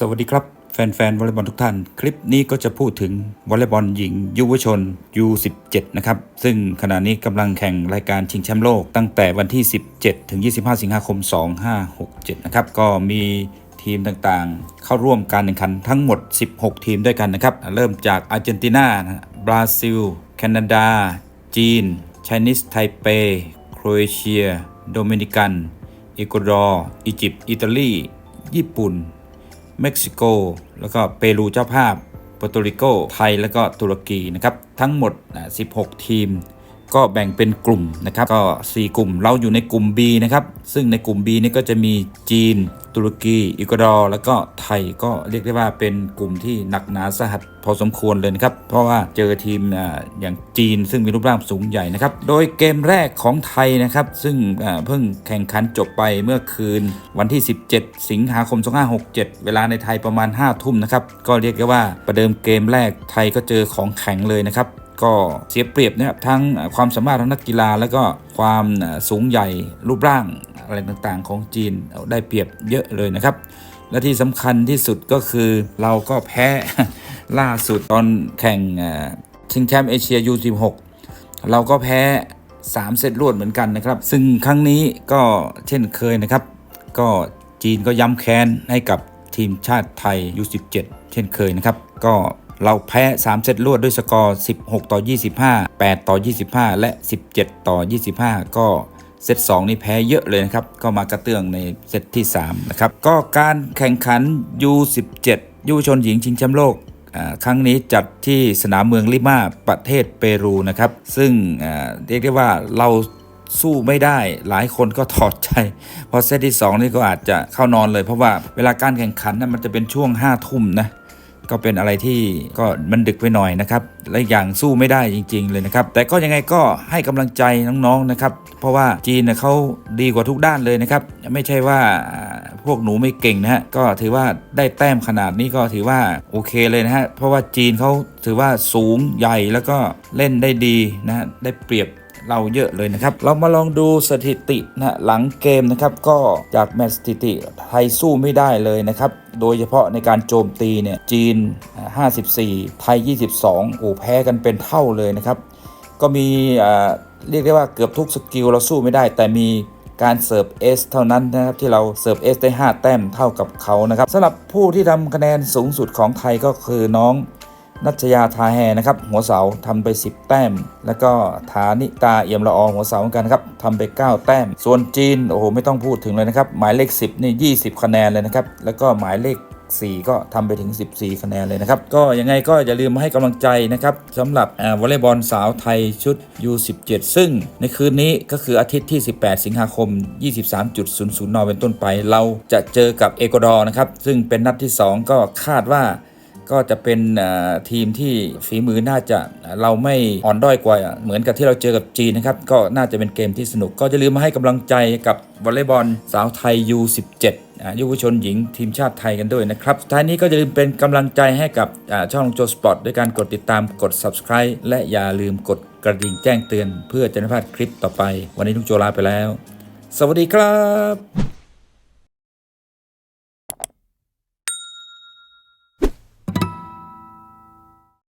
สวัสดีครับ แฟนๆวอลเลย์บอลทุกท่าน คลิปนี้ก็จะพูดถึงวอลเลย์บอลหญิงยุวชน U17 นะครับ ซึ่งขณะนี้กำลังแข่งรายการชิงแชมป์โลกตั้งแต่วันที่ 17 ถึง 25 สิงหาคม 2567 นะครับ ก็มีทีมต่างๆ เข้าร่วมการแข่งขันทั้งหมด 16 ทีมด้วยกันนะครับ เริ่มจากอาร์เจนตินาบราซิล แคนาดา จีนไชนีสไทเป โครเอเชีย โดมินิกันเอกวาดอร์ อียิปต์ อิตาลี ญี่ปุ่น เม็กซิโก แล้วก็เปรูเจ้าภาพโปรโตริโก ไทย แล้วก็ตุรกีนะครับ ทั้งหมด 16 ทีม ก็แบ่งเป็นกลุ่มนะครับ ก็ 4 กลุ่ม เราอยู่ในกลุ่ม B นะครับ ซึ่งในกลุ่ม B นี่ก็จะมีจีน ตุรกีอิกวาดอร์แล้วก็ไทยก็เรียกได้ว่าเป็นกลุ่มที่หนักหนาสาหัสพอสมควรเลยนะครับ เพราะว่าเจอทีมอย่างจีนซึ่งมีรูปร่างสูงใหญ่นะครับ โดยเกมแรกของไทยนะครับ ซึ่งเพิ่งแข่งขันจบไปเมื่อคืนวันที่ 17 สิงหาคม 2567 เวลาในไทยประมาณ 5 ทุ่มนะครับ ก็เรียกได้ว่าประเดิมเกมแรกไทยก็เจอของแข็งเลยนะครับก็เสียเปรียบนะครับทั้งความสามารถของนักกีฬา แล้วก็ความสูงใหญ่รูปร่าง อะไรต่างๆ ของจีนได้เปรียบเยอะเลยนะครับ และที่สำคัญที่สุดก็คือเราก็แพ้ล่าสุดตอนแข่งชิงแชมป์เอเชีย U16 เราก็แพ้ 3 เซตรวดเหมือนกันนะครับ ซึ่งครั้งนี้ก็เช่นเคยนะครับ ก็จีนก็ย้ำแค้นให้กับทีมชาติไทย U17 เช่นเคยนะครับ ก็เราแพ้ 3 เซตรวดด้วยสกอร์ 16 ต่อ 25 8 ต่อ 25 และ 17 ต่อ 25 ก็ เซต2นี่แพ้เยอะเลยนะครับ ก็มากระเตื้องในเซตที่3นะครับ ก็การแข่งขัน U17 ยุวชนหญิงชิงแชมป์โลกครั้งนี้จัดที่สนามเมืองลิมาประเทศเปรูนะครับ ซึ่งเรียกได้ว่าเราสู้ไม่ได้หลายคนก็ถอดใจ พอเซตที่ 2 นี่ก็อาจจะเข้านอนเลยเพราะว่าเวลาการแข่งขันนะมันจะเป็นช่วง5ทุ่มนะ ก็เป็นอะไรที่ก็มันดึกไปหน่อยนะครับและอีกอย่างสู้ไม่ได้จริง ๆ เลยนะครับ แต่ก็ยังไงก็ให้กำลังใจน้องๆนะครับ เพราะว่าจีนเขาดีกว่าทุกด้านเลยนะครับ ไม่ใช่ว่าพวกหนูไม่เก่งนะฮะก็ถือว่าได้แต้มขนาดนี้ก็ถือว่าโอเคเลยนะฮะเพราะว่าจีนเขาถือว่าสูงใหญ่แล้วก็เล่นได้ดีนะฮะได้เปรียบ เราเยอะเลยนะครับ เรามาลองดูสถิตินะหลังเกมนะครับ ก็จากแมตช์สถิติไทยสู้ไม่ได้เลยนะครับ โดยเฉพาะในการโจมตีเนี่ยจีน 54 ไทย 22โอ้แพ้กันเป็นเท่าเลยนะครับ ก็มีเรียกได้ว่าเกือบทุกสกิลเราสู้ไม่ได้ แต่มีการเสิร์ฟเอสเท่านั้นนะครับที่เราเสิร์ฟเอสได้ 5 แต้มเท่ากับเขานะครับสำหรับผู้ที่ทำคะแนนสูงสุดของไทยก็คือน้อง นัชยาทาแฮนะครับหัวเสาทำไป 10 แต้ม แล้วก็ฐานิตาเอี่ยมละอองหัวเสาเหมือนกันครับทำไป 9 แต้ม ส่วนจีนโอ้โหไม่ต้องพูดถึงเลยนะครับหมายเลข 10 นี่ 20 คะแนนเลยนะครับแล้วก็หมายเลข4 ก็ทำไปถึง 14 คะแนนเลยนะครับ ก็ยังไงก็อย่าลืมมาให้กำลังใจนะครับสำหรับวอลเลย์บอลสาวไทยชุด U17 ซึ่งในคืนนี้ก็คืออาทิตย์ที่ 18 สิงหาคม 23.00 น เป็นต้นไป เราจะเจอกับเอกวาดอร์นะครับ ซึ่งเป็นนัดที่ 2 ก็คาดว่า ก็จะเป็นทีมที่ฝีมือน่าจะเราไม่อ่อนด้อยกว่าเหมือนกับที่เราเจอกับจีนนะครับก็น่าจะเป็นเกมที่สนุก ก็จะลืมมาให้กำลังใจกับวอลเลย์บอลสาวไทย U17 อ่ายุวชนหญิงทีมชาติไทยกันด้วยนะครับท้ายนี้ก็จะลืมเป็นกำลังใจให้กับช่องโจสปอร์ตด้วยการกดติดตามกด subscribe และอย่าลืมกดกระดิ่งแจ้งเตือน เพื่อจะไม่พลาดคลิปต่อไป วันนี้ลุงโจลาไปแล้ว สวัสดีครับ